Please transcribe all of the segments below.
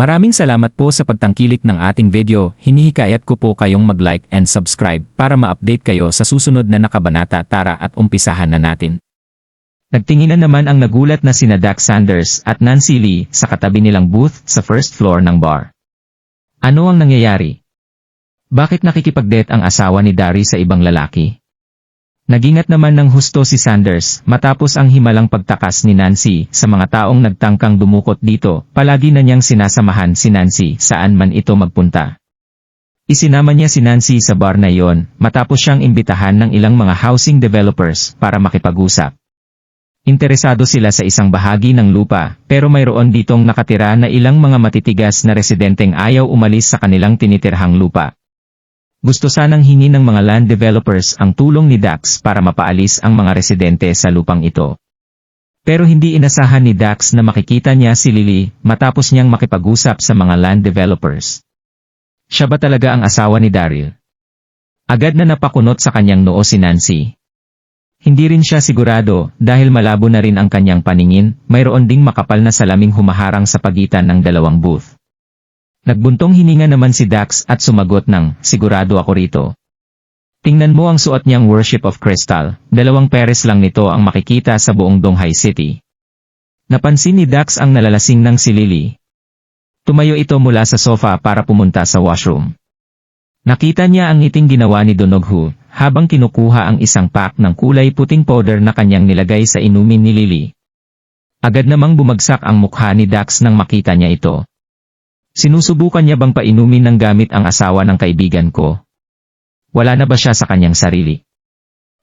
Maraming salamat po sa pagtangkilik ng ating video. Hinihikayat ko po kayong mag-like and subscribe para ma-update kayo sa susunod na nakabanata tara at umpisahan na natin. Nagtinginan naman ang nagulat na sina Dax Sanders at Nancy Lee sa katabi nilang booth sa first floor ng bar. Ano ang nangyayari? Bakit nakikipag-date ang asawa ni Dari sa ibang lalaki? Nagingat naman ng husto si Sanders matapos ang himalang pagtakas ni Nancy sa mga taong nagtangkang dumukot dito, palagi na niyang sinasamahan si Nancy saan man ito magpunta. Isinama niya si Nancy sa bar na iyon matapos siyang imbitahan ng ilang mga housing developers para makipag-usap. Interesado sila sa isang bahagi ng lupa pero mayroon ditong nakatira na ilang mga matitigas na residenteng ayaw umalis sa kanilang tinitirhang lupa. Gusto sanang hingi ng mga land developers ang tulong ni Dax para mapaalis ang mga residente sa lupang ito. Pero hindi inasahan ni Dax na makikita niya si Lily matapos niyang makipag-usap sa mga land developers. Siya ba talaga ang asawa ni Daryl? Agad na napakunot sa kanyang noo si Nancy. Hindi rin siya sigurado dahil malabo na rin ang kanyang paningin, mayroon ding makapal na salaming humaharang sa pagitan ng dalawang booth. Nagbuntong hininga naman si Dax at sumagot ng, sigurado ako rito. Tingnan mo ang suot niyang Worship of Crystal, dalawang peres lang nito ang makikita sa buong Donghai City. Napansin ni Dax ang nalalasing ng si Lily. Tumayo ito mula sa sofa para pumunta sa washroom. Nakita niya ang ngiting ginawa ni Donoghu, habang kinukuha ang isang pack ng kulay puting powder na kanyang nilagay sa inumin ni Lily. Agad namang bumagsak ang mukha ni Dax nang makita niya ito. Sinusubukan niya bang painumin ng gamit ang asawa ng kaibigan ko? Wala na ba siya sa kanyang sarili?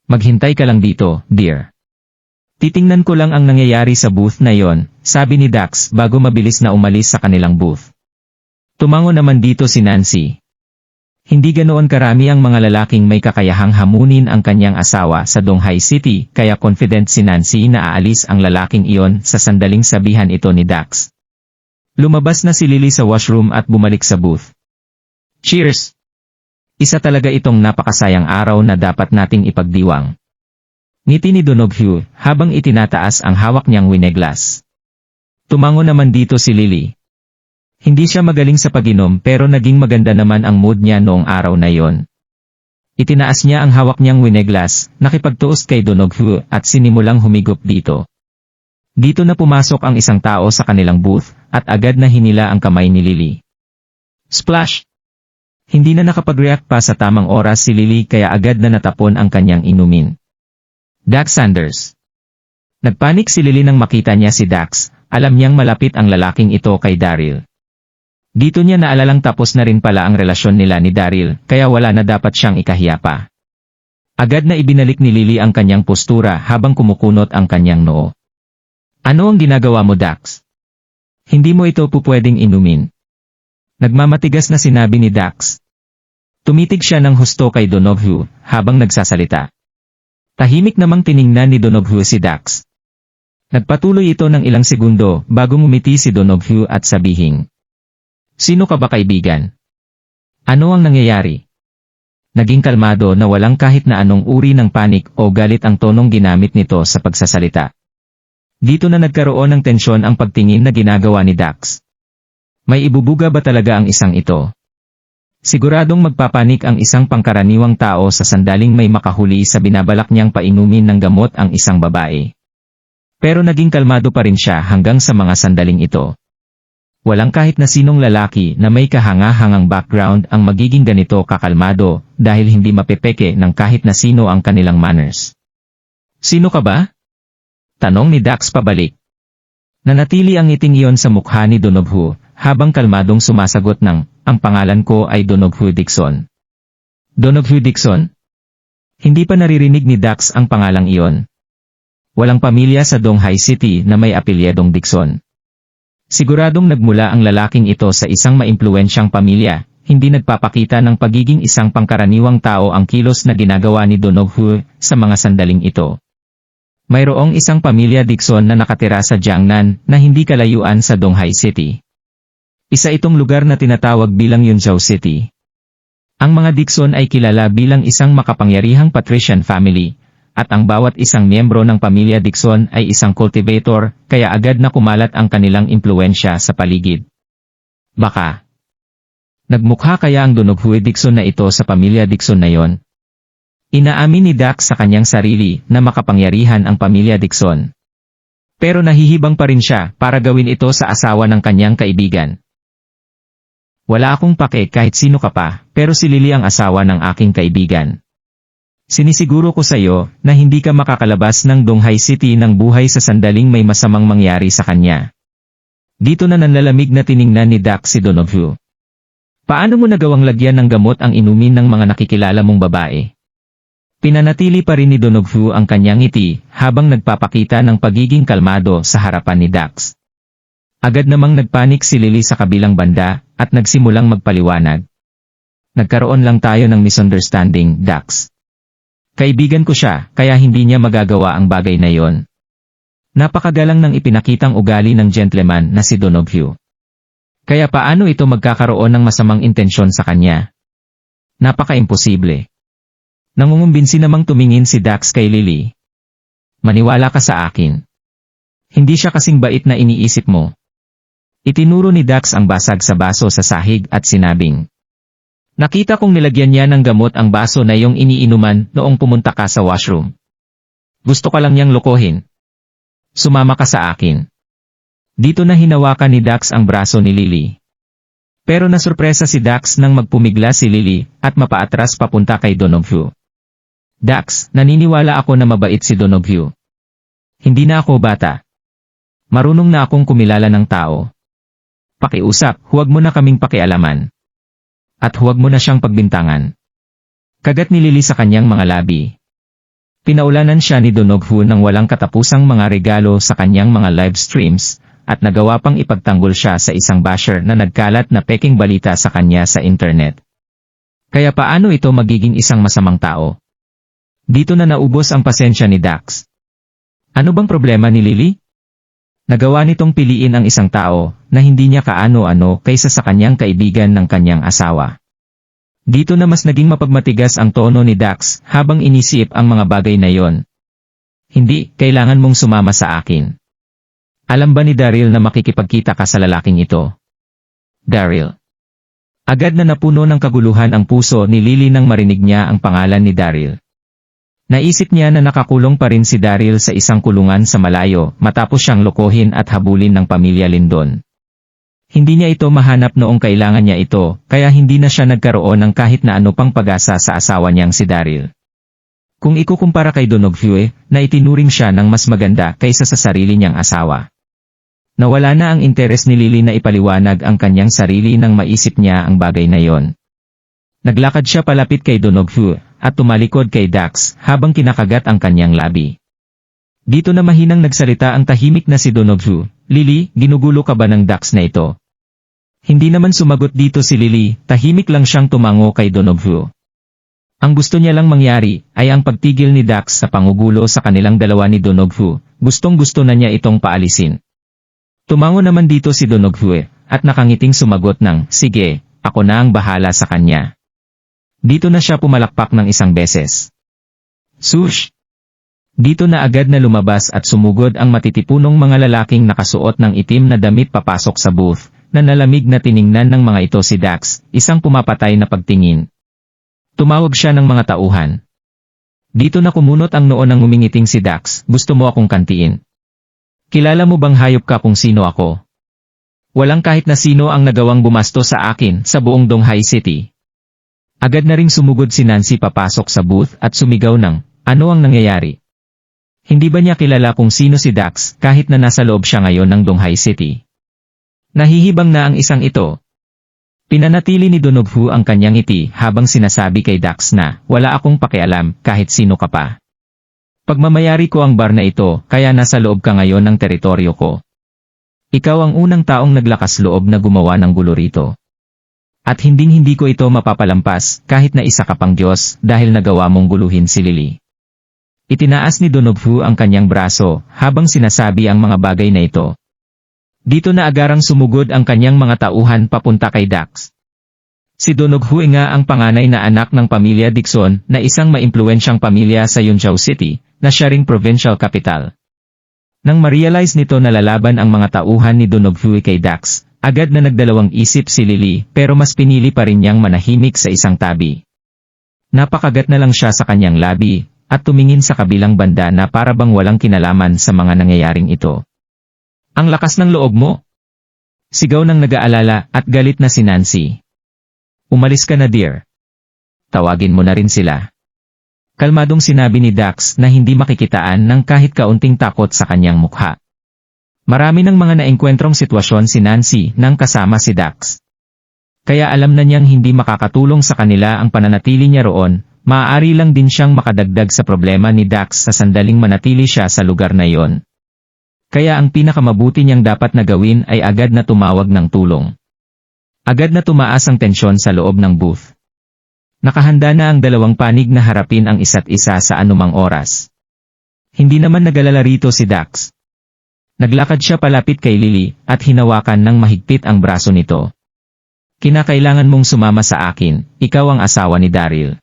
Maghintay ka lang dito, dear. Titingnan ko lang ang nangyayari sa booth na yon, sabi ni Dax bago mabilis na umalis sa kanilang booth. Tumango naman dito si Nancy. Hindi ganoon karami ang mga lalaking may kakayahang hamunin ang kanyang asawa sa Donghai City kaya confident si Nancy na aalis ang lalaking iyon sa sandaling sabihan ito ni Dax. Lumabas na si Lily sa washroom at bumalik sa booth. Cheers! Isa talaga itong napakasayang araw na dapat nating ipagdiwang. Ngiti ni Donoghu habang itinataas ang hawak niyang wineglas. Tumango naman dito si Lily. Hindi siya magaling sa paginom pero naging maganda naman ang mood niya noong araw na yon. Itinaas niya ang hawak niyang wineglas, nakipagtuos kay Donoghu at sinimulang humigop dito. Dito na pumasok ang isang tao sa kanilang booth, at agad na hinila ang kamay ni Lily. Splash! Hindi na nakapag-react pa sa tamang oras si Lily kaya agad na natapon ang kanyang inumin. Dax Sanders Nagpanik si Lily nang makita niya si Dax, alam niyang malapit ang lalaking ito kay Daryl. Dito niya naalalang tapos na rin pala ang relasyon nila ni Daryl, kaya wala na dapat siyang ikahiya pa. Agad na ibinalik ni Lily ang kanyang postura habang kumukunot ang kanyang noo. Ano ang ginagawa mo Dax? Hindi mo ito pupwedeng inumin. Nagmamatigas na sinabi ni Dax. Tumitig siya ng husto kay Donoghu habang nagsasalita. Tahimik namang tiningnan ni Donoghu si Dax. Nagpatuloy ito ng ilang segundo bago ngumiti si Donoghu at sabihing. Sino ka ba kaibigan? Ano ang nangyayari? Naging kalmado na walang kahit na anong uri ng panik o galit ang tonong ginamit nito sa pagsasalita. Dito na nagkaroon ng tensyon ang pagtingin na ginagawa ni Dax. May ibubuga ba talaga ang isang ito? Siguradong magpapanik ang isang pangkaraniwang tao sa sandaling may makahuli sa binabalak niyang painumin ng gamot ang isang babae. Pero naging kalmado pa rin siya hanggang sa mga sandaling ito. Walang kahit na sinong lalaki na may kahanga-hangang background ang magiging ganito kakalmado dahil hindi mapepeke ng kahit na sino ang kanilang manners. Sino ka ba? Tanong ni Dax pabalik. Nanatili ang ngiting iyon sa mukha ni Donoghu, habang kalmadong sumasagot ng, ang pangalan ko ay Donoghu Dixon. Donoghu Dixon? Hindi pa naririnig ni Dax ang pangalang iyon. Walang pamilya sa Donghai City na may apelyedong Dixon. Siguradong nagmula ang lalaking ito sa isang maimpluensyang pamilya, hindi nagpapakita ng pagiging isang pangkaraniwang tao ang kilos na ginagawa ni Donoghu sa mga sandaling ito. Mayroong isang pamilya Dixon na nakatira sa Jiangnan na hindi kalayuan sa Donghai City. Isa itong lugar na tinatawag bilang Yunzhou City. Ang mga Dixon ay kilala bilang isang makapangyarihang patrician family, at ang bawat isang miyembro ng pamilya Dixon ay isang cultivator, kaya agad na kumalat ang kanilang impluensya sa paligid. Baka. Nagmukha kaya ang Donoghui Dixon na ito sa pamilya Dixon na yon? Inaamin ni Dax sa kanyang sarili na makapangyarihan ang pamilya Dixon. Pero nahihibang pa rin siya para gawin ito sa asawa ng kanyang kaibigan. Wala akong pake kahit sino ka pa, pero si Lily ang asawa ng aking kaibigan. Sinisiguro ko sa iyo na hindi ka makakalabas ng Donghai City ng buhay sa sandaling may masamang mangyari sa kanya. Dito na nanlalamig na tiningnan ni Dax si Donoghue. Paano mo nagawang lagyan ng gamot ang inumin ng mga nakikilala mong babae? Pinanatili pa rin ni Donoghue ang kanyang ngiti habang nagpapakita ng pagiging kalmado sa harapan ni Dax. Agad namang nagpanik si Lily sa kabilang banda at nagsimulang magpaliwanag. Nagkaroon lang tayo ng misunderstanding, Dax. Kaibigan ko siya, kaya hindi niya magagawa ang bagay na yon. Napakagalang ng ipinakitang ugali ng gentleman na si Donoghue. Kaya paano ito magkakaroon ng masamang intensyon sa kanya? Napaka-imposible. Nangungumbinsi namang tumingin si Dax kay Lily. Maniwala ka sa akin. Hindi siya kasing bait na iniisip mo. Itinuro ni Dax ang basag sa baso sa sahig at sinabing, Nakita kong nilagyan niya ng gamot ang baso na iyong iniinuman noong pumunta ka sa washroom. Gusto ka lang niyang lokohin. Sumama ka sa akin. Dito na hinawakan ni Dax ang braso ni Lily. Pero nasurpresa si Dax nang magpumigla si Lily at mapaatras papunta kay Donoghue. Dax, naniniwala ako na mabait si Donoghue. Hindi na ako bata. Marunong na akong kumilala ng tao. Pakiusap, huwag mo na kaming pakialaman. At huwag mo na siyang pagbintangan. Kagat ni Lily sa kanyang mga labi. Pinaulanan siya ni Donoghu ng walang katapusang mga regalo sa kanyang mga live streams, at nagawa pang ipagtanggol siya sa isang basher na nagkalat na peking balita sa kanya sa internet. Kaya paano ito magiging isang masamang tao? Dito na naubos ang pasensya ni Dax. Ano bang problema ni Lily? Nagawa nitong piliin ang isang tao na hindi niya kaano-ano kaysa sa kanyang kaibigan ng kanyang asawa. Dito na mas naging mapagmatigas ang tono ni Dax habang inisip ang mga bagay na yon. Hindi, kailangan mong sumama sa akin. Alam ba ni Daryl na makikipagkita ka sa lalaking ito? Daryl. Agad na napuno ng kaguluhan ang puso ni Lily nang marinig niya ang pangalan ni Daryl. Naisip niya na nakakulong pa rin si Daryl sa isang kulungan sa malayo matapos siyang lokohin at habulin ng pamilya Lindon. Hindi niya ito mahanap noong kailangan niya ito, kaya hindi na siya nagkaroon ng kahit na ano pang pag-asa sa asawa niyang si Daryl. Kung ikukumpara kay Donogfue, na itinuring siya ng mas maganda kaysa sa sarili niyang asawa. Nawala na ang interes ni Lily na ipaliwanag ang kanyang sarili nang maisip niya ang bagay na yon. Naglakad siya palapit kay Donogfue, at tumalikod kay Dax habang kinakagat ang kanyang labi. Dito na mahinang nagsalita ang tahimik na si Donoghu, Lily, ginugulo ka ba ng Dax na ito? Hindi naman sumagot dito si Lily, tahimik lang siyang tumango kay Donoghu. Ang gusto niya lang mangyari ay ang pagtigil ni Dax sa pangugulo sa kanilang dalawa ni Donoghu, gustong gusto na niya itong paalisin. Tumango naman dito si Donoghu at nakangiting sumagot ng, sige, ako na ang bahala sa kanya. Dito na siya pumalakpak ng isang beses. Sush! Dito na agad na lumabas at sumugod ang matitipunong mga lalaking nakasuot ng itim na damit papasok sa booth, na nalamig na tiningnan ng mga ito si Dax, isang pumapatay na pagtingin. Tumawag siya ng mga tauhan. Dito na kumunot ang noon ng umingiting si Dax, gusto mo akong kantiin. Kilala mo bang hayop ka kung sino ako? Walang kahit na sino ang nagawang bumasto sa akin sa buong Donghai City. Agad na ring sumugod si Nancy papasok sa booth at sumigaw ng, ano ang nangyayari? Hindi ba niya kilala kung sino si Dax kahit na nasa loob siya ngayon ng Donghai City? Nahihibang na ang isang ito. Pinanatili ni Donoghu ang kanyang ngiti habang sinasabi kay Dax na, wala akong pakialam kahit sino ka pa. Pagmamayari ko ang bar na ito, kaya nasa loob ka ngayon ng teritoryo ko. Ikaw ang unang taong naglakas loob na gumawa ng gulo rito. At hinding-hindi ko ito mapapalampas kahit na isa ka pang Diyos dahil nagawa mong guluhin si Lily. Itinaas ni Donoghu ang kanyang braso habang sinasabi ang mga bagay na ito. Dito na agarang sumugod ang kanyang mga tauhan papunta kay Dax. Si Donoghu nga ang panganay na anak ng pamilya Dixon na isang maimpluensyang pamilya sa Yunzhou City, na siya ring provincial capital. Nang ma-realize nito na lalaban ang mga tauhan ni Donoghu kay Dax, Agad na nagdalawang isip si Lily pero mas pinili pa rin niyang manahimik sa isang tabi. Napakagat na lang siya sa kanyang labi at tumingin sa kabilang banda na para bang walang kinalaman sa mga nangyayaring ito. Ang lakas ng loob mo! Sigaw ng nag-aalala at galit na si Nancy. Umalis ka na dear. Tawagin mo na rin sila. Kalmadong sinabi ni Dax na hindi makikitaan ng kahit kaunting takot sa kanyang mukha. Marami ng mga naengkwentrong sitwasyon si Nancy nang kasama si Dax. Kaya alam na niyang hindi makakatulong sa kanila ang pananatili niya roon, maaari lang din siyang makadagdag sa problema ni Dax sa sandaling manatili siya sa lugar na iyon. Kaya ang pinakamabuti niyang dapat na gawin ay agad na tumawag ng tulong. Agad na tumaas ang tensyon sa loob ng booth. Nakahanda na ang dalawang panig na harapin ang isa't isa sa anumang oras. Hindi naman nagalala rito si Dax. Naglakad siya palapit kay Lily at hinawakan ng mahigpit ang braso nito. Kinakailangan mong sumama sa akin, ikaw ang asawa ni Daryl.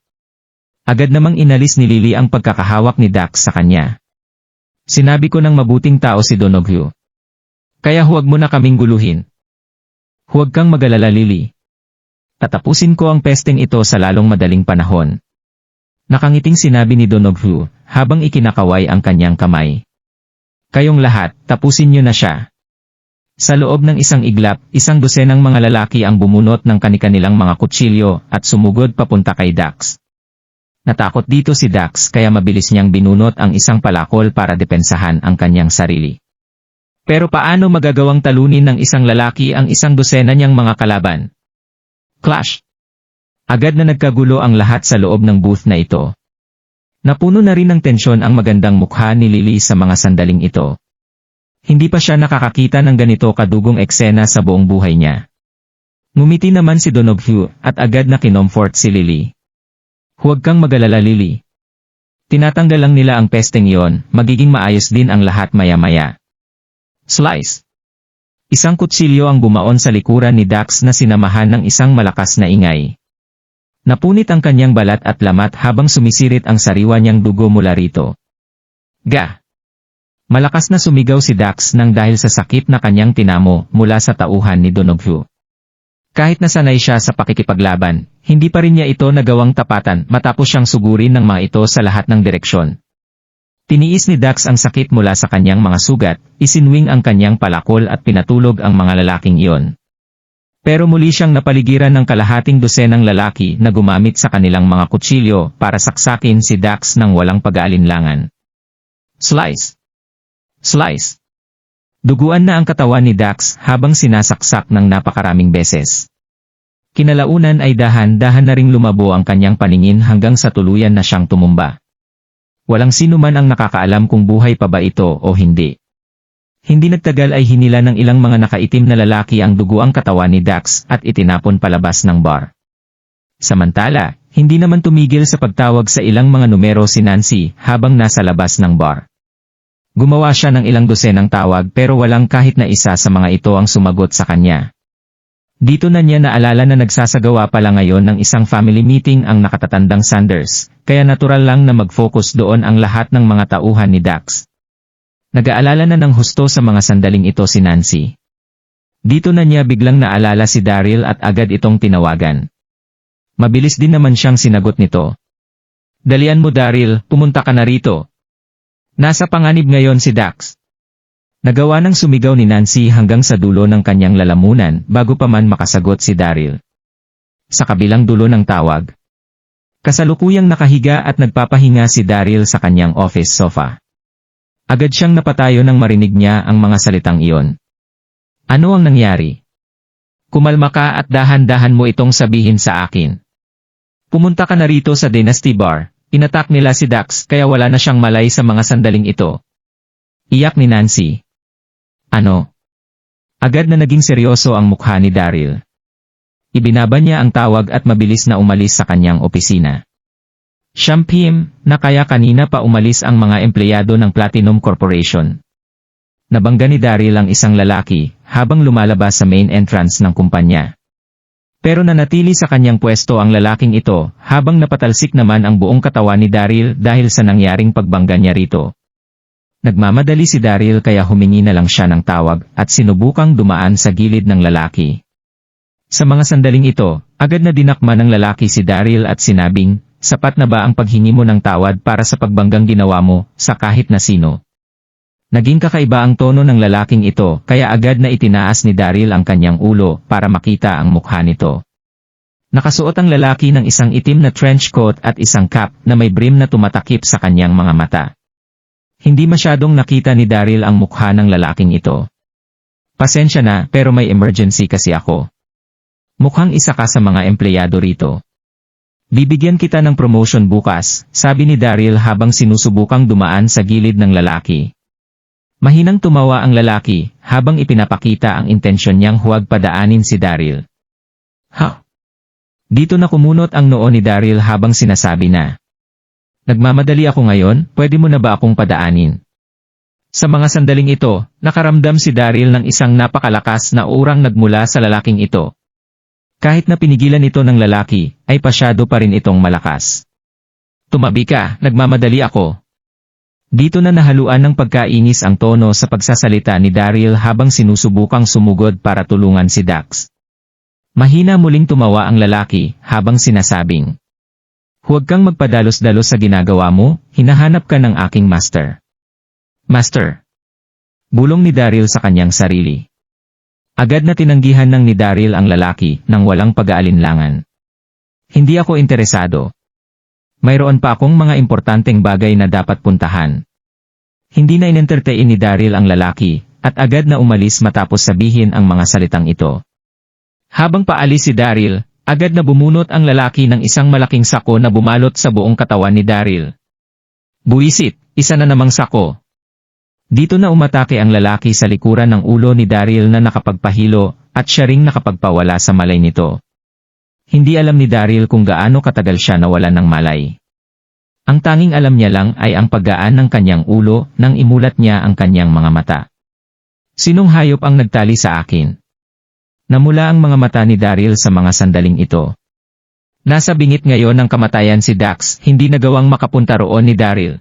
Agad namang inalis ni Lily ang pagkakahawak ni Dax sa kanya. Sinabi ko ng mabuting tao si Donoghu. Kaya huwag mo na kaming guluhin. Huwag kang magalala Lily. Tatapusin ko ang pesteng ito sa lalong madaling panahon. Nakangiting sinabi ni Donoghu, habang ikinakaway ang kanyang kamay. Kayong lahat, tapusin niyo na siya. Sa loob ng isang iglap, isang dosenang mga lalaki ang bumunot ng kanikanilang mga kutsilyo at sumugod papunta kay Dax. Natakot dito si Dax kaya mabilis niyang binunot ang isang palakol para depensahan ang kanyang sarili. Pero paano magagawang talunin ng isang lalaki ang isang dosena niyang mga kalaban? Clash! Agad na nagkagulo ang lahat sa loob ng booth na ito. Napuno na rin ng tensyon ang magandang mukha ni Lily sa mga sandaling ito. Hindi pa siya nakakakita ng ganito kadugong eksena sa buong buhay niya. Ngumiti naman si Donoghu at agad na kinomfort si Lily. Huwag kang magalala Lily. Tinatanggal lang nila ang pesteng iyon, magiging maayos din ang lahat maya-maya. Slice. Isang kutsilyo ang bumaon sa likuran ni Dax na sinamahan ng isang malakas na ingay. Napunit ang kanyang balat at lamat habang sumisirit ang sariwa niyang dugo mula rito. Ga! Malakas na sumigaw si Dax nang dahil sa sakit na kanyang tinamo mula sa tauhan ni Donoghu. Kahit nasanay siya sa pakikipaglaban, hindi pa rin niya ito nagawang tapatan matapos siyang sugurin ng mga ito sa lahat ng direksyon. Tiniis ni Dax ang sakit mula sa kanyang mga sugat, isinwing ang kanyang palakol at pinatulog ang mga lalaking iyon. Pero muli siyang napaligiran ng kalahating dosenang lalaki na gumamit sa kanilang mga kutsilyo para saksakin si Dax ng walang pag-aalinlangan. Slice! Slice! Duguan na ang katawan ni Dax habang sinasaksak ng napakaraming beses. Kinalaunan ay dahan-dahan na ring lumabo ang kanyang paningin hanggang sa tuluyan na siyang tumumba. Walang sino man ang nakakaalam kung buhay pa ba ito o hindi. Hindi nagtagal ay hinila ng ilang mga nakaitim na lalaki ang duguang katawan ni Dax at itinapon palabas ng bar. Samantala, hindi naman tumigil sa pagtawag sa ilang mga numero si Nancy habang nasa labas ng bar. Gumawa siya ng ilang dosenang tawag pero walang kahit na isa sa mga ito ang sumagot sa kanya. Dito na niya naalala na nagsasagawa pala ngayon ng isang family meeting ang nakatatandang Sanders, kaya natural lang na mag-focus doon ang lahat ng mga tauhan ni Dax. Nag-aalala na ng husto sa mga sandaling ito si Nancy. Dito na niya biglang naalala si Daryl at agad itong tinawagan. Mabilis din naman siyang sinagot nito. Dalian mo Daryl, pumunta ka na rito, Nasa panganib ngayon si Dax. Nagawa ng sumigaw ni Nancy hanggang sa dulo ng kanyang lalamunan bago pa man makasagot si Daryl. Sa kabilang dulo ng tawag. Kasalukuyang nakahiga at nagpapahinga si Daryl sa kanyang office sofa. Agad siyang napatayo nang marinig niya ang mga salitang iyon. Ano ang nangyari? Kumalma ka at dahan-dahan mo itong sabihin sa akin. Pumunta ka na rito sa Dynasty Bar, Inatak nila si Dax kaya wala na siyang malay sa mga sandaling ito. Iyak ni Nancy. Ano? Agad na naging seryoso ang mukha ni Daryl. Ibinaba niya ang tawag at mabilis na umalis sa kanyang opisina. Siyam na kaya kanina pa umalis ang mga empleyado ng Platinum Corporation. Nabangga ni Daryl ang isang lalaki habang lumalabas sa main entrance ng kumpanya. Pero nanatili sa kanyang pwesto ang lalaking ito, habang napatalsik naman ang buong katawan ni Daryl dahil sa nangyaring pagbangga niya rito. Nagmamadali si Daryl kaya humingi na lang siya ng tawag at sinubukang dumaan sa gilid ng lalaki. Sa mga sandaling ito, agad na dinakma ng lalaki si Daryl at sinabing, sapat na ba ang paghingi mo ng tawad para sa pagbanggang ginawa mo sa kahit na sino? Naging kakaiba ang tono ng lalaking ito kaya agad na itinaas ni Daryl ang kanyang ulo para makita ang mukha nito. Nakasuot ang lalaki ng isang itim na trench coat at isang cap na may brim na tumatakip sa kanyang mga mata. Hindi masyadong nakita ni Daryl ang mukha ng lalaking ito. Pasensya na pero may emergency kasi ako. Mukhang isa ka sa mga empleyado rito. Bibigyan kita ng promotion bukas, sabi ni Daryl habang sinusubukang dumaan sa gilid ng lalaki. Mahinang tumawa ang lalaki habang ipinapakita ang intensyon niyang huwag padaanin si Daryl. Ha? Dito na kumunot ang noo ni Daryl habang sinasabi na. Nagmamadali ako ngayon, pwede mo na ba akong padaanin? Sa mga sandaling ito, nakaramdam si Daryl ng isang napakalakas na urang nagmula sa lalaking ito. Kahit na pinigilan ito ng lalaki, ay pasyado pa rin itong malakas. Tumabi ka, nagmamadali ako. Dito na nahaluan ng pagkainis ang tono sa pagsasalita ni Daryl habang sinusubukang sumugod para tulungan si Dax. Mahina muling tumawa ang lalaki habang sinasabing, Huwag kang magpadalos-dalos sa ginagawa mo, hinahanap ka ng aking master. Master. Bulong ni Daryl sa kanyang sarili. Agad na tinanggihan ng ni Daryl ang lalaki nang walang pag-aalinlangan. Hindi ako interesado. Mayroon pa akong mga importanteng bagay na dapat puntahan. Hindi na inentertain ni Daryl ang lalaki, at agad na umalis matapos sabihin ang mga salitang ito. Habang paalis si Daryl, agad na bumunot ang lalaki ng isang malaking sako na bumalot sa buong katawan ni Daryl. Buisit, isa na namang sako. Dito na umatake ang lalaki sa likuran ng ulo ni Daryl na nakapagpahilo at siya ring nakapagpawala sa malay nito. Hindi alam ni Daryl kung gaano katagal siya nawalan ng malay. Ang tanging alam niya lang ay ang paggaan ng kanyang ulo nang imulat niya ang kanyang mga mata. Sinong hayop ang nagtali sa akin? Namula ang mga mata ni Daryl sa mga sandaling ito. Nasa bingit ngayon ng kamatayan si Dax, hindi nagawang makapunta roon ni Daryl.